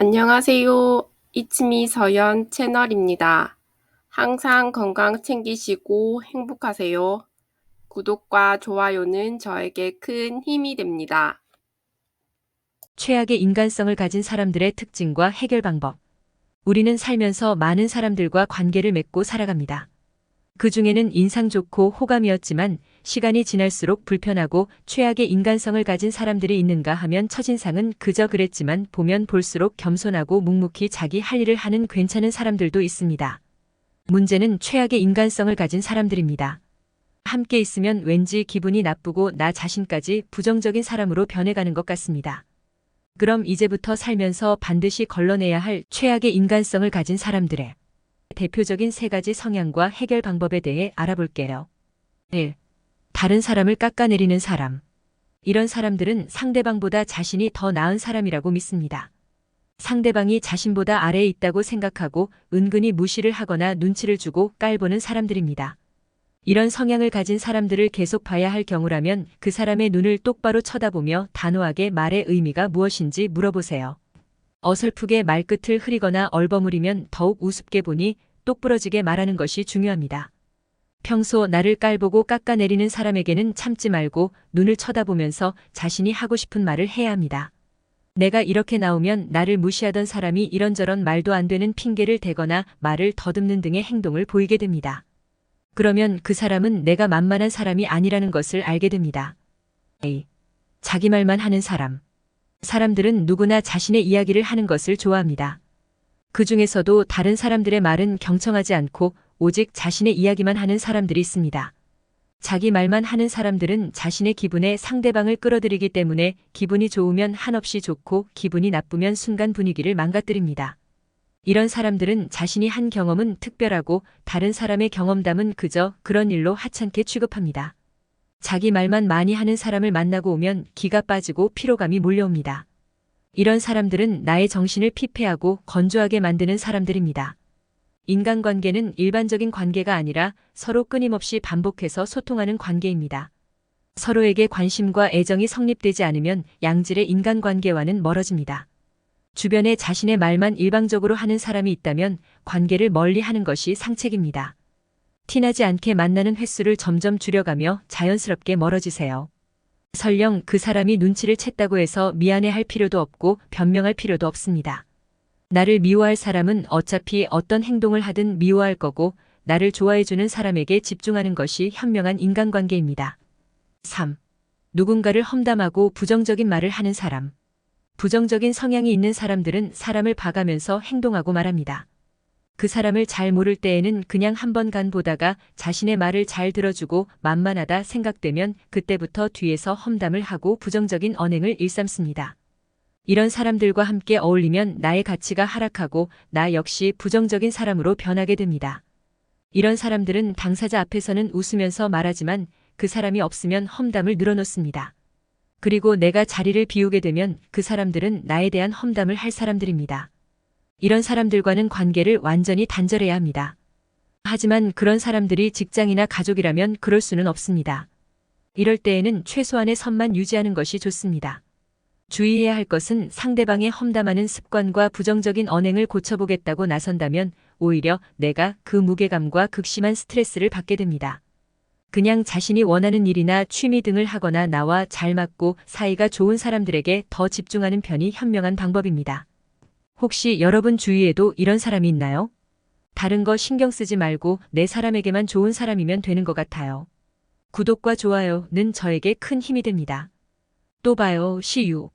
안녕하세요. 이츠미 서연 채널입니다. 항상 건강 챙기시고 행복하세요. 구독과 좋아요는 저에게 큰 힘이 됩니다. 최악의 인간성을 가진 사람들의 특징과 해결 방법. 우리는 살면서 많은 사람들과 관계를 맺고 살아갑니다. 그 중에는 인상 좋고 호감이었지만 시간이 지날수록 불편하고 최악의 인간성을 가진 사람들이 있는가 하면 첫인상은 그저 그랬지만 보면 볼수록 겸손하고 묵묵히 자기 할 일을 하는 괜찮은 사람들도 있습니다. 문제는 최악의 인간성을 가진 사람들입니다. 함께 있으면 왠지 기분이 나쁘고 나 자신까지 부정적인 사람으로 변해가는 것 같습니다. 그럼 이제부터 살면서 반드시 걸러내야 할 최악의 인간성을 가진 사람들의 대표적인 세 가지 성향과 해결 방법에 대해 알아볼게요. 1. 다른 사람을 깎아내리는 사람. 이런 사람들은 상대방보다 자신이 더 나은 사람이라고 믿습니다. 상대방이 자신보다 아래에 있다고 생각하고 은근히 무시를 하거나 눈치를 주고 깔보는 사람들입니다. 이런 성향을 가진 사람들을 계속 봐야 할 경우라면 그 사람의 눈을 똑바로 쳐다보며 단호하게 말의 의미가 무엇인지 물어보세요. 어설프게 말끝을 흐리거나 얼버무리면 더욱 우습게 보니 똑부러지게 말하는 것이 중요합니다. 평소 나를 깔보고 깎아내리는 사람에게는 참지 말고 눈을 쳐다보면서 자신이 하고 싶은 말을 해야 합니다. 내가 이렇게 나오면 나를 무시하던 사람이 이런저런 말도 안 되는 핑계를 대거나 말을 더듬는 등의 행동을 보이게 됩니다. 그러면 그 사람은 내가 만만한 사람이 아니라는 것을 알게 됩니다. A. 자기 말만 하는 사람. 사람들은 누구나 자신의 이야기를 하는 것을 좋아합니다. 그 중에서도 다른 사람들의 말은 경청하지 않고 오직 자신의 이야기만 하는 사람들이 있습니다. 자기 말만 하는 사람들은 자신의 기분에 상대방을 끌어들이기 때문에 기분이 좋으면 한없이 좋고 기분이 나쁘면 순간 분위기를 망가뜨립니다. 이런 사람들은 자신이 한 경험은 특별하고 다른 사람의 경험담은 그저 그런 일로 하찮게 취급합니다. 자기 말만 많이 하는 사람을 만나고 오면 기가 빠지고 피로감이 몰려옵니다. 이런 사람들은 나의 정신을 피폐하고 건조하게 만드는 사람들입니다. 인간관계는 일반적인 관계가 아니라 서로 끊임없이 반복해서 소통하는 관계입니다. 서로에게 관심과 애정이 성립되지 않으면 양질의 인간관계와는 멀어집니다. 주변에 자신의 말만 일방적으로 하는 사람이 있다면 관계를 멀리 하는 것이 상책입니다. 티나지 않게 만나는 횟수를 점점 줄여가며 자연스럽게 멀어지세요. 설령 그 사람이 눈치를 챘다고 해서 미안해 할 필요도 없고 변명할 필요도 없습니다. 나를 미워할 사람은 어차피 어떤 행동을 하든 미워할 거고 나를 좋아해주는 사람에게 집중하는 것이 현명한 인간관계입니다. 3. 누군가를 험담하고 부정적인 말을 하는 사람. 부정적인 성향이 있는 사람들은 사람을 봐가면서 행동하고 말합니다. 그 사람을 잘 모를 때에는 그냥 한번 간 보다가 자신의 말을 잘 들어주고 만만하다 생각되면 그때부터 뒤에서 험담을 하고 부정적인 언행을 일삼습니다. 이런 사람들과 함께 어울리면 나의 가치가 하락하고 나 역시 부정적인 사람으로 변하게 됩니다. 이런 사람들은 당사자 앞에서는 웃으면서 말하지만 그 사람이 없으면 험담을 늘어놓습니다. 그리고 내가 자리를 비우게 되면 그 사람들은 나에 대한 험담을 할 사람들입니다. 이런 사람들과는 관계를 완전히 단절해야 합니다. 하지만 그런 사람들이 직장이나 가족이라면 그럴 수는 없습니다. 이럴 때에는 최소한의 선만 유지하는 것이 좋습니다. 주의해야 할 것은 상대방의 험담하는 습관과 부정적인 언행을 고쳐보겠다고 나선다면 오히려 내가 그 무게감과 극심한 스트레스를 받게 됩니다. 그냥 자신이 원하는 일이나 취미 등을 하거나 나와 잘 맞고 사이가 좋은 사람들에게 더 집중하는 편이 현명한 방법입니다. 혹시 여러분 주위에도 이런 사람이 있나요? 다른 거 신경 쓰지 말고 내 사람에게만 좋은 사람이면 되는 것 같아요. 구독과 좋아요는 저에게 큰 힘이 됩니다. 또 봐요, 시유.